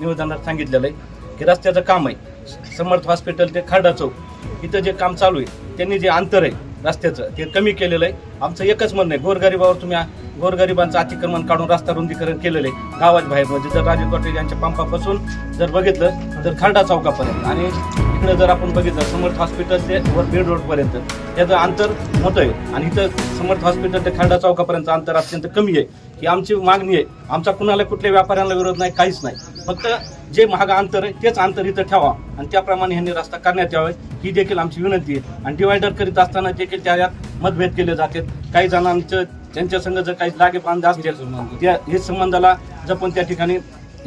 निवेदनात सांगितलेलं आहे की रस्त्याचं काम आहे. समर्थ हॉस्पिटल ते खाडा चौक. इथं जे काम चालू आहे त्यांनी जे अंतर आहे रस्त्याचं ते कमी केलेलं आहे. आमचं एकच म्हणणं आहे गोरगरिबावर तुम्ही आ- गोरगरिबांचं अतिक्रमण काढून रस्ता रुंदीकरण केलेलं आहे. गावात बाहेर म्हणजे जर राजीव कॉटेज यांच्या पंपापासून जर बघितलं तर खाडा चौकापर्यंत. आणि इकडे जर आपण बघितलं समर्थ हॉस्पिटल ते वर बीड रोडपर्यंत त्याचं अंतर मोठं आहे. आणि इथं समर्थ हॉस्पिटल ते खाडा चौकापर्यंत अंतर अत्यंत कमी आहे. ही आमची मागणी आहे आमचा कुणाला कुठल्या व्यापाऱ्यांना विरोध नाही काहीच नाही. फक्त जे महाग अंतर आहे तेच अंतर इथं ठेवा. आणि त्याप्रमाणे ह्यांनी रस्ता करण्यात यावा. ही देखील आमची विनंती आहे. आणि डिवायडर करीत असताना देखील त्याच्यात मतभेद केले जातात. काही जणांचं त्यांच्या संघ जर काही लागे बांध असतील त्या हे संबंधाला जपून त्या ठिकाणी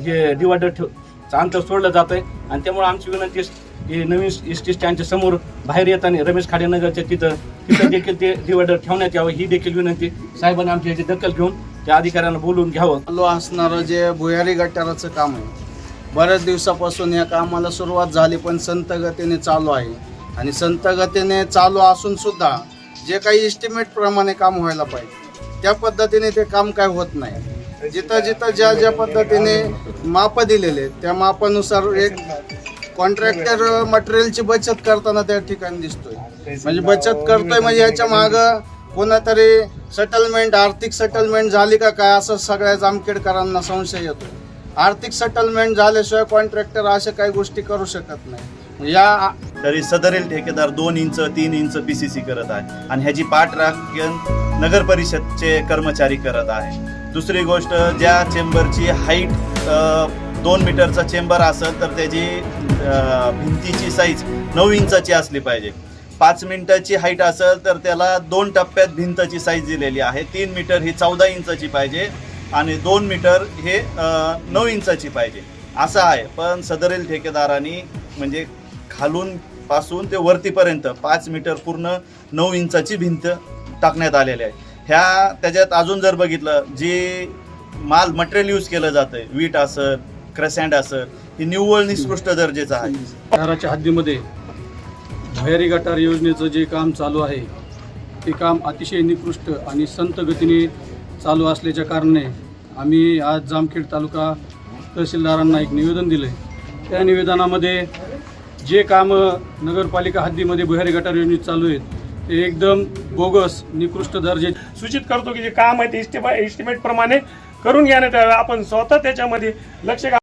जे डिवायडर ठेव अंतर सोडलं जात आहे आणि त्यामुळे आमची विनंती आहे की नवीन एस टी स्टँडच्या समोर बाहेर येताना रमेश खाडेनगरच्या तिथं तिथं देखील ते डिवायडर ठेवण्यात यावं. ही देखील विनंती साहेबांनी आमची याची दखल घेऊन त्या अधिकाऱ्यांना बोलून घ्यावं. चालू असणारं जे भुयारी गटाराचं काम आहे बऱ्याच दिवसापासून या कामाला सुरुवात झाली पण संत गतीने चालू आहे. आणि संत गतीने चालू असून सुद्धा जे काही इस्टिमेट प्रमाणे काम व्हायला पाहिजे त्या पद्धतीने ते काम काय होत नाही. जिथं जिथं ज्या ज्या पद्धतीने माप दिलेले आहेत, त्या मापानुसार एक कॉन्ट्रॅक्टर मटेरियलची बचत करताना त्या ठिकाणी दिसतोय. म्हणजे बचत करतोय म्हणजे याच्या मागं कोणातरी सेटलमेंट आर्थिक सेटलमेंट झाली का काय असं सगळ्या जामखेडकरांना संशय येतो. आर्थिक सेटलमेंट झाल्याशिवाय कॉन्ट्रॅक्टर अशा काही गोष्टी करू शकत नाही. या तरी सदरील ठेकेदार दोन इंच तीन इंच पी सी सी करत आहे आणि ह्याची पाठराखण नगर परिषदचे कर्मचारी करत आहे. दुसरी गोष्ट ज्या चेंबरची हाईट दोन मीटरचा चेंबर असेल तर त्याची भिंतीची साईज नऊ इंचाची असली पाहिजे. पाच मिनिटाची हाईट असेल तर त्याला दोन टप्प्यात भिंतची साईज दिलेली आहे. तीन मीटर ही चौदा इंचाची पाहिजे आणि दोन मीटर हे नऊ इंचाची पाहिजे. असं आहे. पण सदरील ठेकेदारांनी म्हणजे खालून पासून ते वरतीपर्यंत पाच मीटर पूर्ण नऊ इंचाची भिंत टाकण्यात आलेली आहे. ह्या त्याच्यात अजून जर बघितलं जे माल मटेरियल यूज केलं जातं वीट असं क्रसँड असं हे निव्वळ निकृष्ट दर्जेचं आहे. शहराच्या हद्दीमध्ये भैरी गटार योजनेचं जे काम चालू आहे ते काम अतिशय निकृष्ट आणि संत गतीने चालू असल्याच्या कारणाने आम्ही आज जामखेड तालुका तहसीलदारांना एक निवेदन दिलं आहे त्या निवेदनामध्ये जे कामं नगरपालिका हद्दीमध्ये भुयारी गटार योजनेत चालू आहेत ते एकदम बोगस निकृष्ट दर्जे सूचित करतो की जे काम आहे ते इस्टिमेट प्रमाणे करून घेण्यात यावे आपण स्वतः त्याच्यामध्ये लक्ष